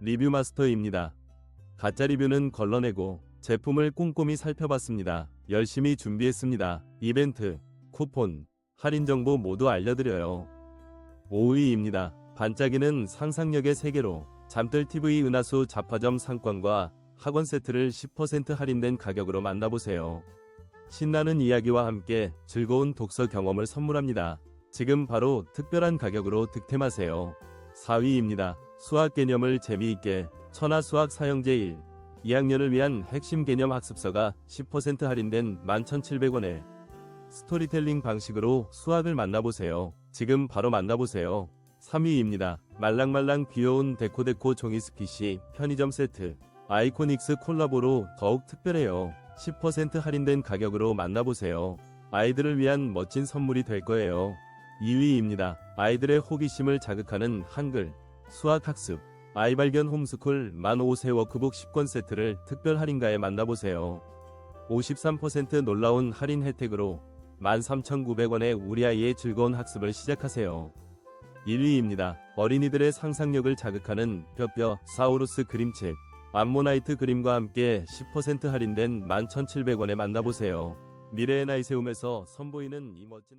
리뷰 마스터입니다. 가짜 리뷰는 걸러내고 제품을 꼼꼼히 살펴봤습니다. 열심히 준비했습니다. 이벤트, 쿠폰, 할인 정보 모두 알려드려요. 5위입니다. 반짝이는 상상력의 세계로 잠들 TV 은하수 잡화점 상권과 학원 세트를 10% 할인된 가격으로 만나보세요. 신나는 이야기와 함께 즐거운 독서 경험을 선물합니다. 지금 바로 특별한 가격으로 득템하세요. 4위입니다. 수학 개념을 재미있게 천하 수학 사형제 1 2학년을 위한 핵심 개념 학습서가 10% 할인된 11,700원에 스토리텔링 방식으로 수학을 만나보세요. 지금 바로 만나보세요. 3위입니다. 말랑말랑 귀여운 데코데코 종이 스키시 편의점 세트 아이코닉스 콜라보로 더욱 특별해요. 10% 할인된 가격으로 만나보세요. 아이들을 위한 멋진 선물이 될 거예요. 2위입니다. 아이들의 호기심을 자극하는 한글, 수학 학습, 아이발견 홈스쿨 만 5세 워크북 10권 세트를 특별 할인가에 만나보세요. 53% 놀라운 할인 혜택으로 13,900원에 우리 아이의 즐거운 학습을 시작하세요. 1위입니다. 어린이들의 상상력을 자극하는 뼈뼈 사우루스 그림책 암모나이트 그림과 함께 10% 할인된 11,700원에 만나보세요. 미래의 나이 세움에서 선보이는 이 멋진